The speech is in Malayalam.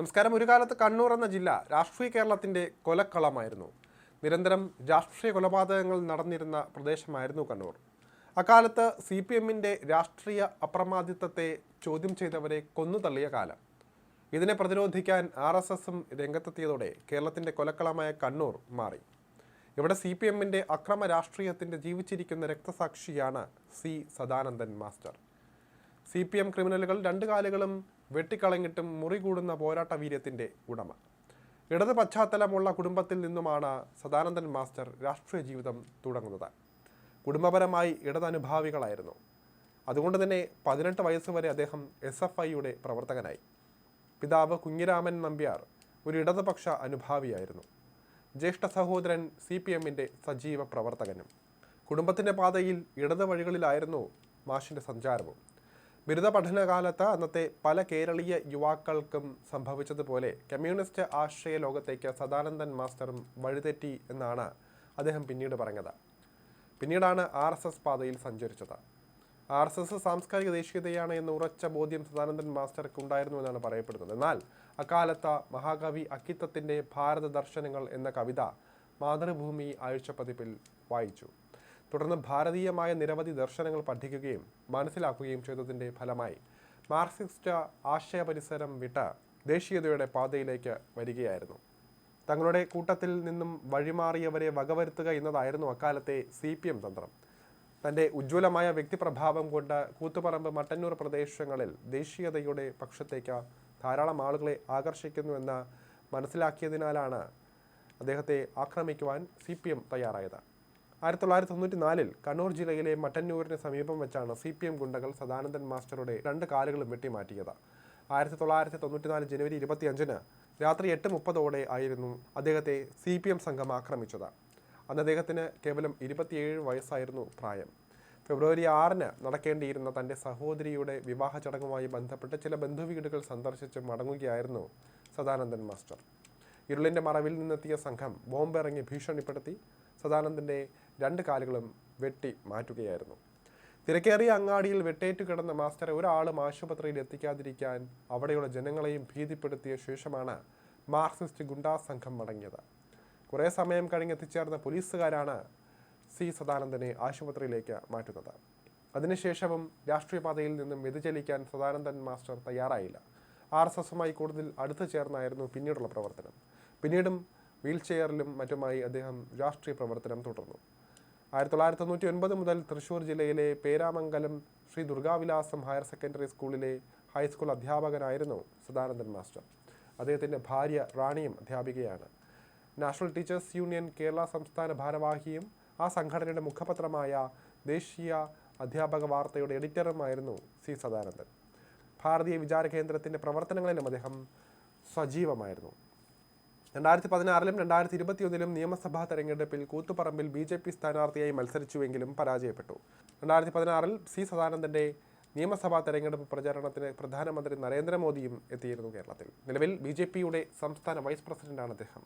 നമസ്കാരം. ഒരു കാലത്ത് കണ്ണൂർ എന്ന ജില്ല രാഷ്ട്രീയ കേരളത്തിന്റെ കൊലക്കളമായിരുന്നു. നിരന്തരം രാഷ്ട്രീയ കൊലപാതകങ്ങൾ നടന്നിരുന്ന പ്രദേശമായിരുന്നു കണ്ണൂർ. അക്കാലത്ത് സി പി എമ്മിന്റെ രാഷ്ട്രീയ അപ്രമാദിത്വത്തെ ചോദ്യം ചെയ്തവരെ കൊന്നുതള്ളിയ കാലം. ഇതിനെ പ്രതിരോധിക്കാൻ ആർ എസ് എസും രംഗത്തെത്തിയതോടെ കേരളത്തിന്റെ കൊലക്കളമായ കണ്ണൂർ മാറി. ഇവിടെ സി പി എമ്മിന്റെ അക്രമ രാഷ്ട്രീയത്തിന്റെ ജീവിച്ചിരിക്കുന്ന രക്തസാക്ഷിയാണ് C Sadanandan master. C P M ക്രിമിനലുകൾ രണ്ട് കാലുകളും വെട്ടിക്കളഞ്ഞിട്ടും മുറി കൂടുന്ന പോരാട്ട വീര്യത്തിന്റെ ഉടമ. ഇടത് പശ്ചാത്തലമുള്ള കുടുംബത്തിൽ നിന്നുമാണ് സദാനന്ദൻ മാസ്റ്റർ രാഷ്ട്രീയ ജീവിതം തുടങ്ങുന്നത്. കുടുംബപരമായി ഇടതനുഭാവികളായിരുന്നു. അതുകൊണ്ട് തന്നെ പതിനെട്ട് വയസ്സ് വരെ അദ്ദേഹം എസ് എഫ് ഐയുടെ പ്രവർത്തകനായി. പിതാവ് കുഞ്ഞിരാമൻ നമ്പ്യാർ ഒരു ഇടതുപക്ഷ അനുഭാവിയായിരുന്നു. ജ്യേഷ്ഠ സഹോദരൻ സി പി എമ്മിന്റെ സജീവ പ്രവർത്തകനും. കുടുംബത്തിന്റെ പാതയിൽ ഇടത് വഴികളിലായിരുന്നു മാഷിന്റെ സഞ്ചാരവും. ബിരുദ പഠനകാലത്ത് അന്നത്തെ പല കേരളീയ യുവാക്കൾക്കും സംഭവിച്ചതുപോലെ കമ്മ്യൂണിസ്റ്റ് ആശ്രയ ലോകത്തേക്ക് സദാനന്ദൻ മാസ്റ്ററും വഴിതെറ്റി എന്നാണ് അദ്ദേഹം പിന്നീട് പറഞ്ഞത്. പിന്നീടാണ് ആർ എസ് എസ് പാതയിൽ സഞ്ചരിച്ചത്. ആർ എസ് എസ് സാംസ്കാരിക ദേശീയതയാണ് എന്ന ഉറച്ച ബോധ്യം സദാനന്ദൻ മാസ്റ്റർക്ക് ഉണ്ടായിരുന്നു എന്നാണ് പറയപ്പെടുന്നത്. എന്നാൽ അക്കാലത്ത് മഹാകവി അക്കിത്തത്തിന്റെ ഭാരത ദർശനങ്ങൾ എന്ന കവിത മാതൃഭൂമി ആഴ്ചപ്പതിപ്പിൽ വായിച്ചു. തുടർന്ന് ഭാരതീയമായ നിരവധി ദർശനങ്ങൾ പഠിക്കുകയും മനസ്സിലാക്കുകയും ചെയ്തതിന്റെ ഫലമായി മാർക്സിസ്റ്റ് ആശയ പരിസരം വിട്ട് ദേശീയതയുടെ പാതയിലേക്ക് വരികയായിരുന്നു. തങ്ങളുടെ കൂട്ടത്തിൽ നിന്നും വഴിമാറിയവരെ വകവരുത്തുക എന്നതായിരുന്നു അക്കാലത്തെ സി പി എം തന്ത്രം. തന്റെ ഉജ്ജ്വലമായ വ്യക്തിപ്രഭാവം കൊണ്ട് കൂത്തുപറമ്പ് മട്ടന്നൂർ പ്രദേശങ്ങളിൽ ദേശീയതയുടെ പക്ഷത്തേക്ക് ധാരാളം ആളുകളെ ആകർഷിക്കുന്നുവെന്ന് മനസ്സിലാക്കിയതിനാലാണ് അദ്ദേഹത്തെ ആക്രമിക്കുവാൻ സി പി എം തയ്യാറായത്. ആയിരത്തി തൊള്ളായിരത്തി തൊണ്ണൂറ്റി നാലിൽ കണ്ണൂർ ജില്ലയിലെ മട്ടന്നൂരിന് സമീപം വെച്ചാണ് സി പി എം ഗുണ്ടകൾ സദാനന്ദൻ മാസ്റ്ററുടെ രണ്ട് കാലുകളും വെട്ടിമാറ്റിയത്. ആയിരത്തി തൊള്ളായിരത്തി തൊണ്ണൂറ്റിനാല് ജനുവരി ഇരുപത്തിയഞ്ചിന് രാത്രി എട്ട് മുപ്പതോടെ ആയിരുന്നു അദ്ദേഹത്തെ സി പി എം സംഘം ആക്രമിച്ചത്. അന്ന് അദ്ദേഹത്തിന് കേവലം ഇരുപത്തിയേഴ് വയസ്സായിരുന്നു പ്രായം. ഫെബ്രുവരി ആറിന് നടക്കേണ്ടിയിരുന്ന തന്റെ സഹോദരിയുടെ വിവാഹ ചടങ്ങുമായി ബന്ധപ്പെട്ട് ചില ബന്ധുവീടുകൾ സന്ദർശിച്ച് മടങ്ങുകയായിരുന്നു സദാനന്ദൻ മാസ്റ്റർ. ഇരുളിന്റെ മറവിൽ നിന്നെത്തിയ സംഘം ബോംബിറങ്ങി ഭീഷണിപ്പെടുത്തി സദാനന്ദന്റെ രണ്ട് കാലുകളും വെട്ടി മാറ്റുകയായിരുന്നു. തിരക്കേറിയ അങ്ങാടിയിൽ വെട്ടേറ്റു കിടന്ന മാസ്റ്ററെ ഒരാളും ആശുപത്രിയിൽ എത്തിക്കാതിരിക്കാൻ അവിടെയുള്ള ജനങ്ങളെയും ഭീതിപ്പെടുത്തിയ ശേഷമാണ് മാർക്സിസ്റ്റ് ഗുണ്ടാ സംഘം മടങ്ങിയത്. കുറേ സമയം കഴിഞ്ഞ് എത്തിച്ചേർന്ന പോലീസുകാരാണ് സി സദാനന്ദനെ ആശുപത്രിയിലേക്ക് മാറ്റുന്നത്. അതിനുശേഷവും രാഷ്ട്രീയ പാതയിൽ നിന്നും വ്യതിചലിക്കാൻ സദാനന്ദൻ മാസ്റ്റർ തയ്യാറായില്ല. ആർ എസ് എസുമായി കൂടുതൽ അടുത്തു ചേർന്നായിരുന്നു പിന്നീടുള്ള പ്രവർത്തനം. പിന്നീടും വീൽ ചെയറിലും മറ്റുമായി അദ്ദേഹം രാഷ്ട്രീയ പ്രവർത്തനം തുടർന്നു. ആയിരത്തി തൊള്ളായിരത്തി തൊണ്ണൂറ്റി ഒൻപത് മുതൽ തൃശ്ശൂർ ജില്ലയിലെ പേരാമംഗലം ശ്രീ ദുർഗാവിലാസം ഹയർ സെക്കൻഡറി സ്കൂളിലെ ഹൈസ്കൂൾ അധ്യാപകനായിരുന്നു സദാനന്ദൻ മാസ്റ്റർ. അദ്ദേഹത്തിന്റെ ഭാര്യ റാണിയും അധ്യാപികയാണ്. നാഷണൽ ടീച്ചേഴ്സ് യൂണിയൻ കേരള സംസ്ഥാന ഭാരവാഹിയും ആ സംഘടനയുടെ മുഖപത്രമായ ദേശീയ അധ്യാപക വാർത്തയുടെ എഡിറ്ററുമായിരുന്നു സി സദാനന്ദൻ. ഭാരതീയ വിചാര കേന്ദ്രത്തിന്റെ പ്രവർത്തനങ്ങളിലും അദ്ദേഹം സജീവമായിരുന്നു. രണ്ടായിരത്തി പതിനാറിലും രണ്ടായിരത്തി ഇരുപത്തിയൊന്നിലും നിയമസഭാ തെരഞ്ഞെടുപ്പിൽ കൂത്തുപറമ്പിൽ ബി ജെ പി സ്ഥാനാർത്ഥിയായി മത്സരിച്ചുവെങ്കിലും പരാജയപ്പെട്ടു. രണ്ടായിരത്തി പതിനാറിൽ സി സദാനന്ദന്റെ നിയമസഭാ തെരഞ്ഞെടുപ്പ് പ്രചാരണത്തിന് പ്രധാനമന്ത്രി നരേന്ദ്രമോദിയും എത്തിയിരുന്നു കേരളത്തിൽ. നിലവിൽ ബി ജെ പിയുടെ സംസ്ഥാന വൈസ് പ്രസിഡന്റാണ് അദ്ദേഹം.